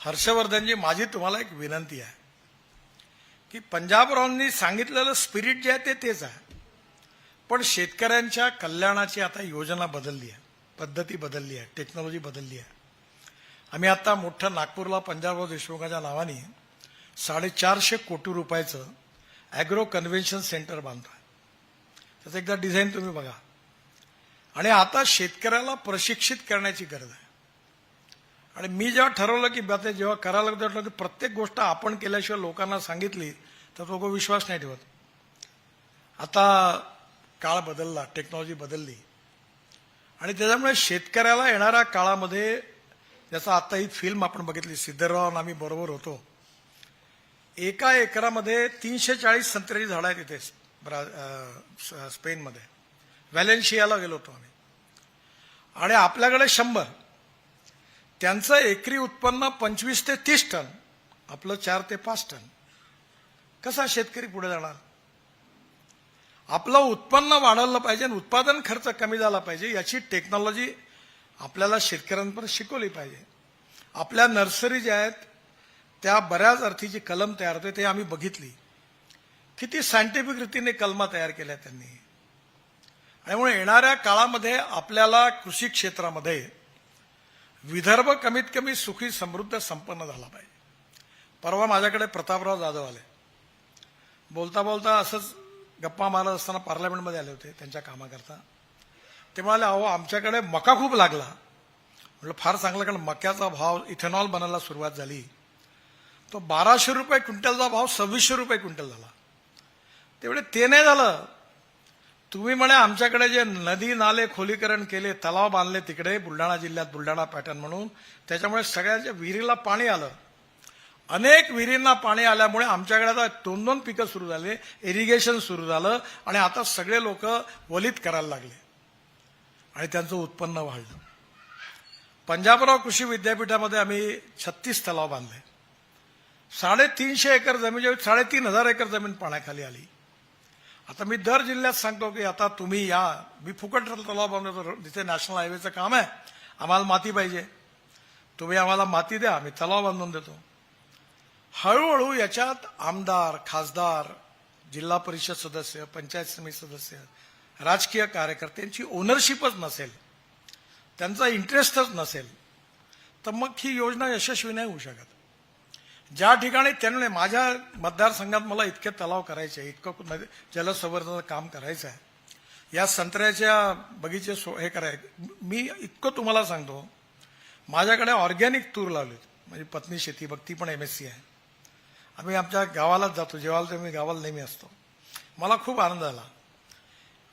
हर्षवर्धनजी माझी तुम्हाला एक विनंती आहे की पंजाबरावांनी सांगितलेलं स्पिरिट जे आहे ते तेच आहे. पण शेतकऱ्यांच्या कल्याणाची आता योजना बदलली आहे. पद्धती बदलली आहे. टेक्नॉलॉजी बदलली आहे. आम्ही आता मोठं नागपूरला पंजाबराव देशमुखाच्या नावाने साडेचारशे कोटी रुपयाचं ॲग्रो कन्व्हेन्शन सेंटर बांधतो आहे त्याचं एकदा डिझाईन तुम्ही बघा. आणि आता शेतकऱ्याला प्रशिक्षित करण्याची गरज आहे. आणि मी जेव्हा ठरवलं की ते जेव्हा करायला लागतो वाटलं की प्रत्येक गोष्ट आपण केल्याशिवाय लोकांना सांगितली तर लोक विश्वास नाही ठेवत. आता काळ बदलला टेक्नॉलॉजी बदलली. आणि त्याच्यामुळे शेतकऱ्याला येणाऱ्या काळामध्ये जसं आता ही फिल्म आपण बघितली सिद्धराव आम्ही बरोबर होतो. एका एकरामध्ये तीनशे चाळीस संत्र्याची झाडं आहेत तिथे ब्रा स्पेनमध्ये. व्हॅलेन्शियाला गेलो होतो आम्ही. आणि आपल्याकडे शंभर. त्यांचं एकरी उत्पन्न पंचवीस ते तीस टन आपलं चार ते पाच टन. कसा शेतकरी पुढे जाणार? आपलं उत्पन्न वाढवलं पाहिजे आणि उत्पादन खर्च कमी झाला पाहिजे याची टेक्नॉलॉजी आपल्याला शेतकऱ्यांपर्यंत शिकवली पाहिजे. आपल्या नर्सरी ज्या आहेत त्या बऱ्याच अर्थीची कलम तयार होते ते आम्ही बघितली. किती सायंटिफिक रीतीने कलमा तयार केल्या त्यांनी. त्यामुळे येणाऱ्या काळामध्ये आपल्याला कृषी क्षेत्रामध्ये विदर्भ कमीत कमी सुखी समृद्ध संपन्न झाला पाहिजे. परवा माझ्याकडे प्रतापराव जाधव आले. बोलता बोलता असंच गप्पा मारत असताना पार्लमेंटमध्ये आले होते त्यांच्या कामाकरता. ते म्हणाले अहो आमच्याकडे मका खूप लागला. म्हटलं फार चांगलं कारण मक्याचा भाव इथेनॉल बनायला सुरुवात झाली. तो बाराशे रुपये क्विंटलचा भाव सव्वीसशे रुपये क्विंटल झाला. तेवढे ते नाही झालं. तुम्ही म्हणे आमच्याकडे जे नदी नाले खोलीकरण केले तलाव बांधले तिकडे बुलढाणा जिल्ह्यात बुलढाणा पॅटर्न म्हणून त्याच्यामुळे सगळ्याच्या विहिरीला पाणी आलं अनेक विहिरींना पाणी आल्यामुळे आमच्याकडे आता दोन दोन पिकं सुरू झाले इरिगेशन सुरू झालं आणि आता सगळे लोक वलित करायला लागले. आणि त्यांचं उत्पन्न वाढलं. पंजाबराव कृषी विद्यापीठामध्ये आम्ही छत्तीस तलाव बांधले. साडेतीनशे एकर जमीन साडेतीन हजार एकर जमीन पाण्याखाली आली. आता मी दर जिल्ह्यात सांगतो की आता तुम्ही या मी फुकट तलाव बांधतो जिथे नॅशनल हायवेचं काम आहे आम्हाला माती पाहिजे. तुम्ही आम्हाला माती द्या आम्ही तलाव बांधून देतो. हळूहळू याच्यात आमदार खासदार जिल्हा परिषद सदस्य पंचायत समिती सदस्य राजकीय कार्यकर्त्यांची ओनरशिपच नसेल. त्यांचा इंटरेस्टच नसेल. तर मग ही योजना यशस्वी नाही होऊ शकत. ज्या ठिकाणी त्यांनी माझ्या मतदारसंघात मला इतके तलाव करायचे इतकं नदी- जलसंवर्धनाचं काम करायचं आहे या संत्र्याच्या बगीचे सो हे कराय मी इतकं तुम्हाला सांगतो माझ्याकडे ऑर्गॅनिक तूर लावली माझी पत्नी शेती बघती पण एम एस सी आहे. आम्ही आमच्या गावालाच जातो जेव्हा मी गावाला नेहमी असतो. मला खूप आनंद झाला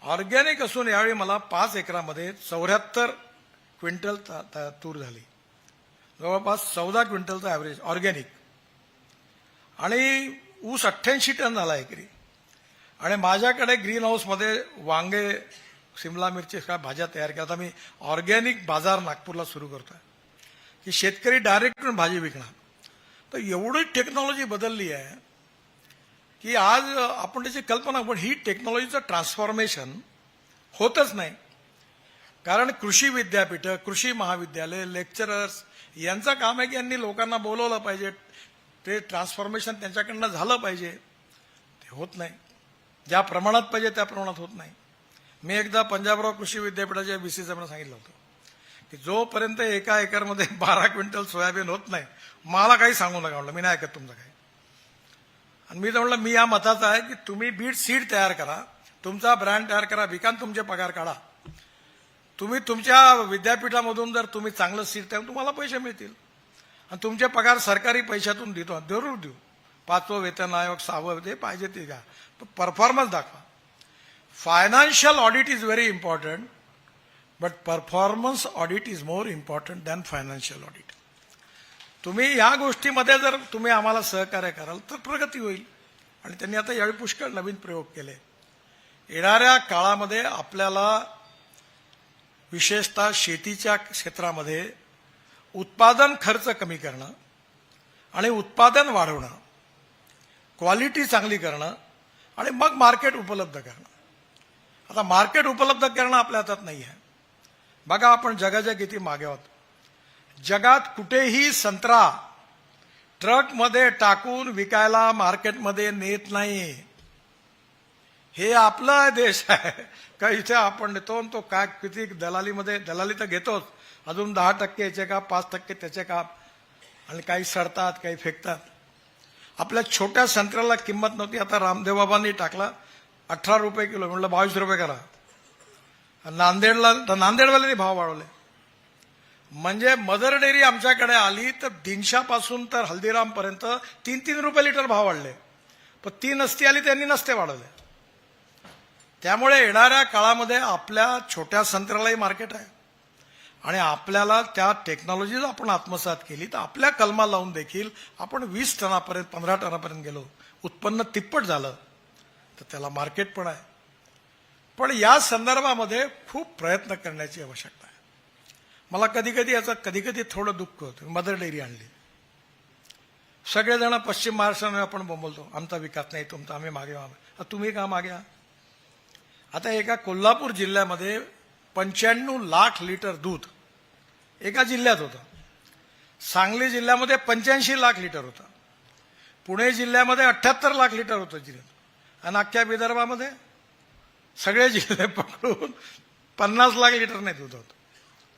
ऑर्गॅनिक असून यावेळी मला पाच एकरामध्ये चौऱ्याहत्तर क्विंटल त- तूर झाली. जवळपास चौदा क्विंटलचा ॲव्हरेज ऑर्गॅनिक. आणि ऊस अठ्ठ्याऐंशी टन झाला एकरी. आणि माझ्याकडे ग्रीन हाऊसमध्ये वांगे सिमला मिरची सगळ्या भाज्या तयार केल्या. आता मी ऑर्गॅनिक बाजार नागपूरला सुरू करतोय. की शेतकरी डायरेक्ट भाजी विकणार. तर एवढी टेक्नॉलॉजी बदलली आहे की आज आपण त्याची कल्पना पण ही टेक्नॉलॉजीचं ट्रान्सफॉर्मेशन होतच नाही. कारण कृषी विद्यापीठं कृषी महाविद्यालय लेक्चरर्स यांचं काम आहे की यांनी लोकांना बोलवलं पाहिजे. ते ट्रान्सफॉर्मेशन त्यांच्याकडनं झालं पाहिजे ते होत नाही. ज्या प्रमाणात पाहिजे त्या प्रमाणात होत नाही. मी एकदा पंजाबराव कृषी विद्यापीठाच्या बी सी सांगितलं होतं की जोपर्यंत एका एकरमध्ये बारा क्विंटल सोयाबीन होत नाही मला काही सांगू नका म्हटलं मी नाही ऐकत तुमचं काही. आणि मी तर म्हटलं मी या मताचा आहे की तुम्ही बीट सीड तयार करा तुमचा ब्रँड तयार करा विकान तुमचे पगार काढा. तुम्ही तुमच्या विद्यापीठामधून जर तुम्ही चांगलं सीड तयार तुम्हाला पैसे मिळतील. आणि तुमचे पगार सरकारी पैशातून देतो. जरूर देऊ. पाचवं वेतन आयोग सहावं ते पाहिजे ते द्या. परफॉर्मन्स दाखवा. Financial audit is very important but performance audit is more important than financial audit तुम्ही या गोष्टीमध्ये जर तुम्ही आम्हाला सहकार्य कराल तर प्रगती होईल. आणि त्यांनी आता यावेळी पुष्कळ नवीन प्रयोग केले. येणाऱ्या काळामध्ये आपल्याला विशेषतः शेतीच्या क्षेत्रामध्ये उत्पादन खर्च कमी करणं आणि उत्पादन वाढवणं क्वालिटी चांगली करणं आणि मग मार्केट उपलब्ध करणं. आता मार्केट उपलब्ध करणं आपल्या हातात नाही आहे. बघा आपण जगाच्या किती मागे आहोत. जगात कुठेही संत्रा ट्रकमध्ये टाकून विकायला मार्केटमध्ये नेत नाही हे आपला देश आहे. का इथे आपण देतो आणि तो काय किती दलालीमध्ये दलाली तर घेतोच. अजून दहा टक्के याचे का पाच टक्के त्याचे का आणि काही सडतात काही फेकतात. आपल्या छोट्या संत्र्याला किंमत नव्हती. आता रामदेव बाबांनी टाकला. अठरा रुपये किलो. म्हटलं बावीस रुपये करा. नांदेडला तर नांदेडवाल्यांनी भाव वाढवले. म्हणजे मदर डेअरी आमच्याकडे आली तर दिनशापासून तर हल्दीराम पर्यंत तीन तीन रुपये लिटर भाव वाढले. पण ती नसती आली त्यांनी नसते वाढवले. त्यामुळे येणाऱ्या काळामध्ये आपल्या छोट्या संत्र्यालाही मार्केट आहे. आणि आपल्याला त्या टेक्नॉलॉजी आपण आत्मसात केली तर आपल्या कलमा लावून देखील आपण वीस टनापर्यंत पंधरा टनापर्यंत गेलो. उत्पन्न तिप्पट झालं. तर त्याला मार्केट पण आहे. पण या संदर्भामध्ये खूप प्रयत्न करण्याची आवश्यकता आहे. मला कधी कधी याचं कधी कधी थोडं दुःख होतं. मदर डेअरी आणली. सगळेजण पश्चिम महाराष्ट्राने आपण बोंबलतो. आमचा विकास नाही तुमचा आम्ही मागे मागे तुम्ही का माग्या आता एका कोल्हापूर जिल्ह्यामध्ये पंच्याण्णव लाख लिटर दूध एका जिल्ह्यात होतं. सांगली जिल्ह्यामध्ये पंच्याऐंशी लाख लिटर होतं. पुणे जिल्ह्यामध्ये अठ्ठ्याहत्तर लाख लिटर होतं जिल्ह्यात आणि अख्ख्या विदर्भामध्ये सगळे जिल्हे पकडून पन्नास लाख लिटर नाही दूध होतं.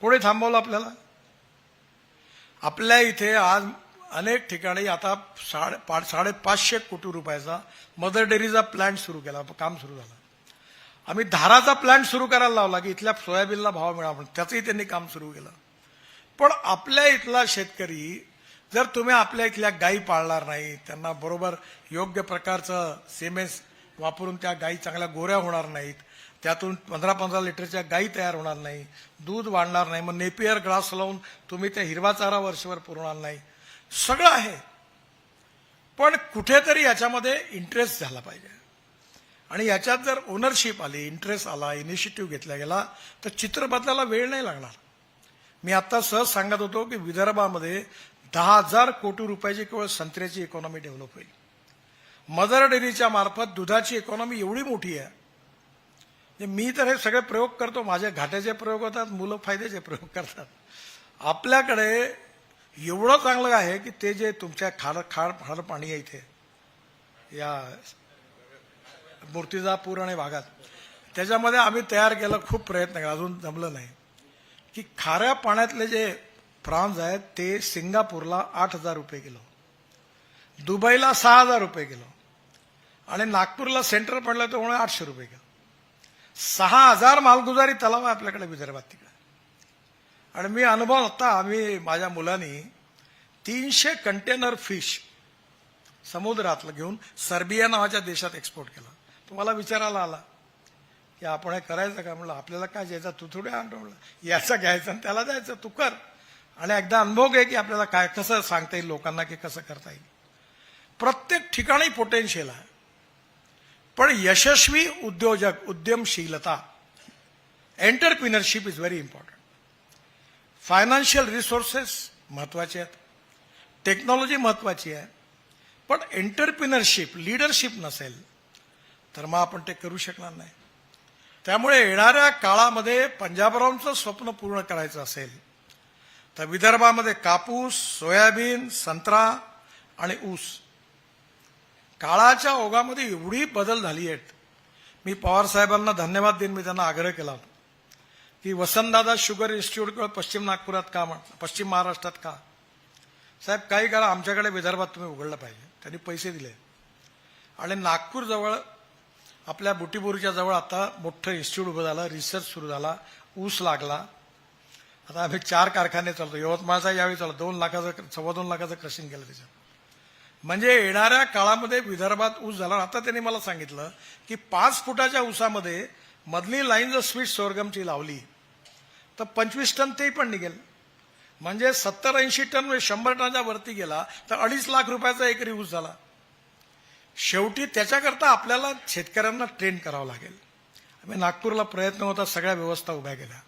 कोणी थांबवलं आपल्याला? आपल्या इथे आज अनेक ठिकाणी आता साडे पा साडेपाचशे कोटी रुपयाचा मदर डेअरीचा प्लॅन्ट सुरू केला काम सुरू झालं. आम्ही धाराचा प्लॅन्ट सुरू करायला लावला की इथल्या सोयाबीनला भाव मिळावा म्हणून. त्याचंही त्यांनी काम सुरू केलं. पण आपल्या इथला शेतकरी जर तुम्ही आपल्या इथल्या गायी पाळणार नाही त्यांना बरोबर योग्य प्रकारचं सेमेस वापरून त्या गायी चांगल्या गोऱ्या होणार नाहीत त्यातून पंधरा पंधरा लिटरच्या गायी तयार होणार नाही दूध वाढणार नाही मग नेपियर ग्रास लावून तुम्ही त्या हिरवा चारा वर्षभर पुरवणार नाही. सगळं आहे. पण कुठेतरी याच्यामध्ये इंटरेस्ट झाला पाहिजे. आणि याच्यात जर ओनरशिप आली इंटरेस्ट आला इनिशिएटिव्ह घेतला गेला तर चित्र बदलायला वेळ नाही लागणार. मी आता सहज सांगत होतो की विदर्भामध्ये दहा हजार कोटी रुपयाची केवळ संत्र्याची इकॉनॉमी डेव्हलप होईल. मदर डेअरीच्या मार्फत दुधाची इकॉनॉमी एवढी मोठी आहे. म्हणजे मी तर हे सगळे प्रयोग करतो. माझे घाट्याचे प्रयोग होतात मुलं फायद्याचे प्रयोग करतात. आपल्याकडे एवढं चांगलं आहे की ते जे तुमच्या खाड खाड खाड पाणी आहे इथे या मूर्तिजापूर आणि भागात त्याच्यामध्ये आम्ही तयार केलं खूप प्रयत्न केला. अजून जमलं नाही. की खाऱ्या पाण्यातले जे प्रॉन्स आहेत ते सिंगापूरला आठ हजार रुपये किलो दुबईला सहा हजार रुपये किलो आणि नागपूरला सेंटर पडलं त्यामुळे आठशे रुपये किलो. सहा हजार मालगुजारी तलाव आहे आपल्याकडे विदर्भात तिकडे. आणि मी अनुभव होता आम्ही माझ्या मुलांनी तीनशे कंटेनर फिश समुद्रातलं घेऊन सर्बिया नावाच्या देशात एक्सपोर्ट केला. तुम्हाला विचारायला आला. की आपण हे करायचं का? म्हणलं आपल्याला काय द्यायचं तू थोडे आणतो म्हणलं याचं घ्यायचं आणि त्याला जायचं. तू कर. आणि एकदा अनुभव घे की आपल्याला काय कसं सांगता येईल लोकांना की कसं करता येईल. प्रत्येक ठिकाणी पोटेन्शियल आहे. पण यशस्वी उद्योजक उद्यमशीलता entrepreneurship is very important financial resources महत्त्वाचे आहेत. टेक्नॉलॉजी महत्वाची आहे. पण एंटरप्रिनरशिप लिडरशिप नसेल तर मग आपण ते करू शकणार नाही. त्यामुळे येणाऱ्या काळामध्ये पंजाबरावांचं स्वप्न पूर्ण करायचं असेल तर विदर्भामध्ये कापूस सोयाबीन संत्रा आणि ऊस. काळाच्या ओघामध्ये एवढी बदल झाली आहेत. मी पवार साहेबांना धन्यवाद देईन मी त्यांना आग्रह केला होता. की वसंतदादा शुगर इन्स्टिट्यूट पश्चिम नागपुरात का पश्चिम महाराष्ट्रात का? साहेब काही काळ आमच्याकडे विदर्भात तुम्ही उघडलं पाहिजे. त्यांनी पैसे दिले. आणि नागपूरजवळ आपल्या बुटीबोरीच्या जवळ आता मोठं इन्स्टिट्यूट उभं झालं रिसर्च सुरू झाला ऊस लागला. आता आम्ही चार कारखाने चालतो. यवतमाळचा यावेळी चालतो. दोन लाखाचं सव्वा दोन लाखाचं क्रशिंग केलं त्याच्यात म्हणजे येणाऱ्या काळामध्ये विदर्भात ऊस झाला. आता त्यांनी मला सांगितलं की पाच फुटाच्या ऊसामध्ये मधली लाईन जर स्वीट सोरगमची लावली तर पंचवीस टन तेही पण निघेल. म्हणजे सत्तर ऐंशी टन म्हणजे शंभर टनाच्या वरती गेला तर अडीच लाख रुपयाचा एकरी ऊस झाला. शेवटी त्याच्याकरता आपल्याला शेतकऱ्यांना ट्रेन करावं लागेल. आम्ही नागपूरला प्रयत्न होता सगळ्या व्यवस्था उभ्या केल्या.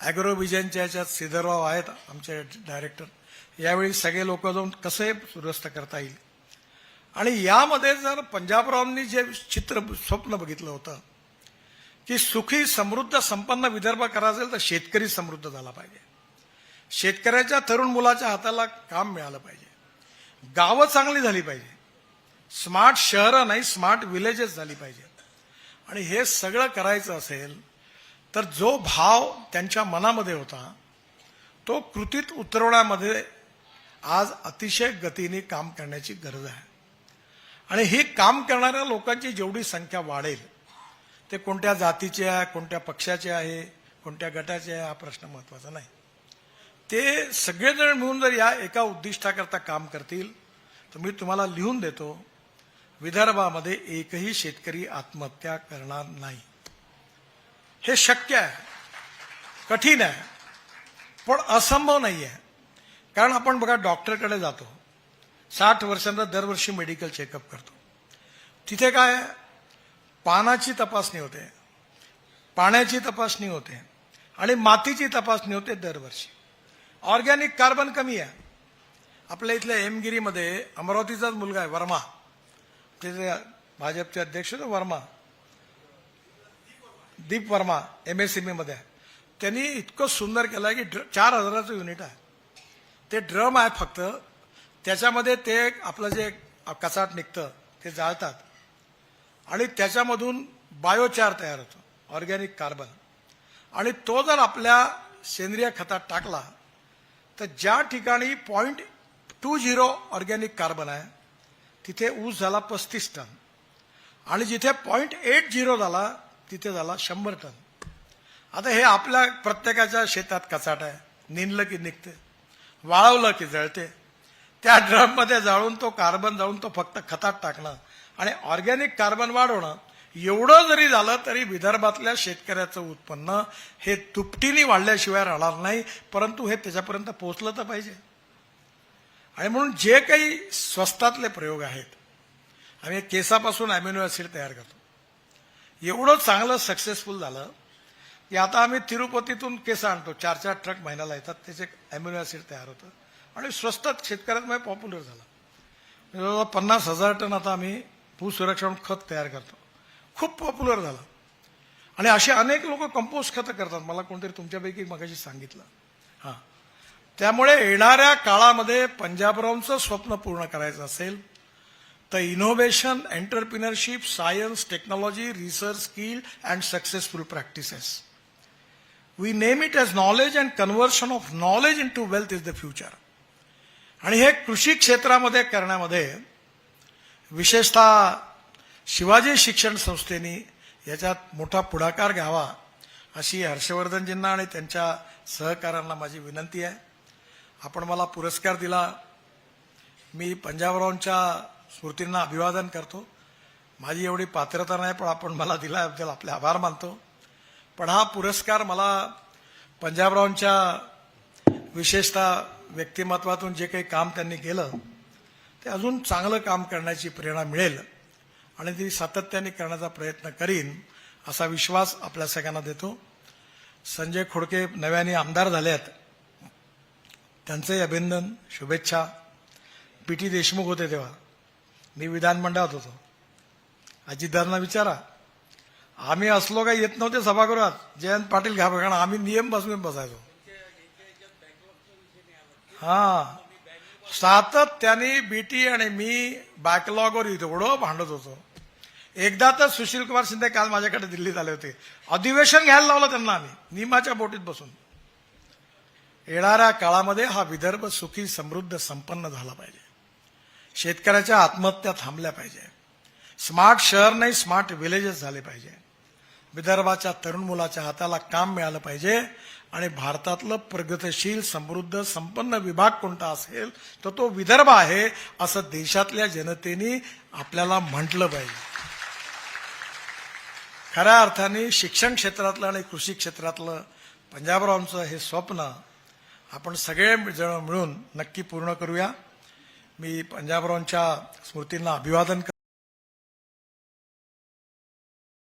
ॲग्रो विजनच्या याच्यात श्रीधरराव आहेत आमचे डायरेक्टर यावेळी सगळे लोक जाऊन कसे दुरुस्त करता येईल? आणि यामध्ये जर पंजाबरावांनी जे चित्र स्वप्न बघितलं होतं की सुखी समृद्ध संपन्न विदर्भ करायचं असेल तर शेतकरी समृद्ध झाला पाहिजे. शेतकऱ्याच्या तरुण मुलाच्या हाताला काम मिळालं पाहिजे. गावं चांगली झाली पाहिजे. स्मार्ट शहरं नाही स्मार्ट विलेजेस झाली पाहिजे. आणि हे सगळं करायचं असेल तर जो भाव त्यांच्या मनामध्ये होता तो कृतीत उतरवण्यामध्ये आज अतिशय गतीने काम करण्याची गरज आहे. आणि ही काम करणाऱ्या लोकांची जेवढी संख्या वाढेल ते कोणत्या जातीचे आहे कोणत्या पक्षाचे आहे कोणत्या गटाचे आहे हा प्रश्न महत्त्वाचा नाही. ते सगळेजण मिळून जर या एका उद्दिष्टाकरता काम करतील तर मी तुम्हाला लिहून देतो विदर्भामध्ये एकही शेतकरी आत्महत्या करणार नाही. हे शक्य आहे. कठीण आहे. पण असंभव नाही आहे कारण आपण बघा डॉक्टरकडे जातो. साठ वर्षांना दरवर्षी मेडिकल चेकअप करतो. तिथे काय पानाची तपासणी होते. पाण्याची तपासणी होते. आणि मातीची तपासणी होते दरवर्षी. ऑर्गॅनिक कार्बन कमी आहे. आपल्या इथल्या हेमगिरीमध्ये अमरावतीचाच मुलगा आहे वर्मा. तिथे भाजपचे अध्यक्ष वर्मा. दीप वर्मा एम एसमध्ये आहे. त्यांनी इतकं सुंदर केलं आहे की ड्र चार हजाराचं युनिट आहे. ते ड्रम आहे फक्त. त्याच्यामध्ये ते आपलं जे कचाट निघतं ते जाळतात. आणि त्याच्यामधून बायोचार तयार होतो ऑर्गॅनिक कार्बन. आणि तो जर आपल्या सेंद्रिय खतात टाकला तर ज्या ठिकाणी point two zero organic carbon आहे तिथे ऊस झाला पस्तीस टन. आणि जिथे पॉईंट एट झिरो झाला तिथे झाला शंभर टन. आता हे आपल्या प्रत्येकाच्या शेतात कचाट आहे. निनलं की निघते. वाळवलं की जळते. त्या ड्रममध्ये जाळून तो कार्बन जाळून तो फक्त खतात टाकणं आणि ऑर्गॅनिक कार्बन वाढवणं एवढं जरी झालं तरी विदर्भातल्या शेतकऱ्याचं उत्पन्न हे दुपटीने वाढल्याशिवाय राहणार नाही परंतु हे त्याच्यापर्यंत पोहोचलं तर पाहिजे. आणि म्हणून जे काही स्वस्तातले प्रयोग आहेत आम्ही केसापासून अॅमिनो ऍसिड तयार करतो. एवढं चांगलं सक्सेसफुल झालं की आता आम्ही तिरुपतीतून केस आणतो. चार चार ट्रक महिन्याला येतात त्याचे अॅमिनो ऍसिड तयार होतं. आणि स्वस्तात शेतकऱ्यांमध्ये पॉप्युलर झालं. जवळजवळ पन्नास हजार टन आता आम्ही भूसुरक्षण खत तयार करतो. खूप पॉप्युलर झालं. आणि असे अनेक लोक कंपोस्ट खतं करतात. मला कोणतरी तुमच्यापैकी मगाशी सांगितलं. हां. त्यामुळे येणाऱ्या काळामध्ये पंजाबरावांचं स्वप्न पूर्ण करायचं असेल तर innovation entrepreneurship science technology research skill and successful practices we name it as knowledge and conversion of knowledge into wealth is the future आणि हे कृषी क्षेत्रामध्ये करण्यामध्ये विशेषतः शिवाजी शिक्षण संस्थेने याच्यात मोठा पुढाकार घ्यावा अशी हर्षवर्धनजींना आणि त्यांच्या सहकारांना माझी विनंती आहे. आपण मला पुरस्कार दिला. मी पंजाबरावांच्या स्मृतींना अभिवादन करतो. माझी एवढी पात्रता नाही पण आपण मला दिल्याबद्दल आपले आभार मानतो. पण हा पुरस्कार मला पंजाबरावांच्या विशेषतः व्यक्तिमत्वातून जे काही काम त्यांनी केलं ते अजून चांगलं काम करण्याची प्रेरणा मिळेल आणि ती सातत्याने करण्याचा प्रयत्न करीन असा विश्वास आपल्या सगळ्यांना देतो. संजय खोडके नव्याने आमदार झाले आहेत त्यांचंही अभिनंदन शुभेच्छा. पी टी देशमुख होते तेव्हा. मी विधानमंडळात होतो. अजितदारांना विचारा. आम्ही असलो काही येत नव्हते सभागृहात. जयंत पाटील घ्यावं कारण आम्ही नियम बसवून बसायचो. हा. सातत्याने बीटी आणि मी बॅकलॉगवर एवढं भांडत होतो. एकदा तर सुशील कुमार शिंदे काल माझ्याकडे दिल्लीत आले होते. अधिवेशन घ्यायला लावलं त्यांना आम्ही. निमाच्या बोटीत बसून. येणाऱ्या काळामध्ये हा विदर्भ सुखी समृद्ध संपन्न झाला पाहिजे. शेतकऱ्याच्या आत्महत्या थांबल्या पाहिजे. स्मार्ट शहर नाही स्मार्ट विलेजेस झाले पाहिजे. विदर्भाच्या तरुण मुलाच्या हाताला काम मिळालं पाहिजे आणि भारतातलं प्रगतशील समृद्ध संपन्न विभाग कोणता असेल तर तो विदर्भ आहे असं देशातल्या जनतेने आपल्याला म्हटलं पाहिजे. खऱ्या अर्थाने शिक्षण क्षेत्रातलं आणि कृषी क्षेत्रातलं पंजाबरावांचं हे स्वप्न आपण सगळे जण मिळून नक्की पूर्ण करूया. मी पंजाबरावांच्या स्मृतींना अभिवादन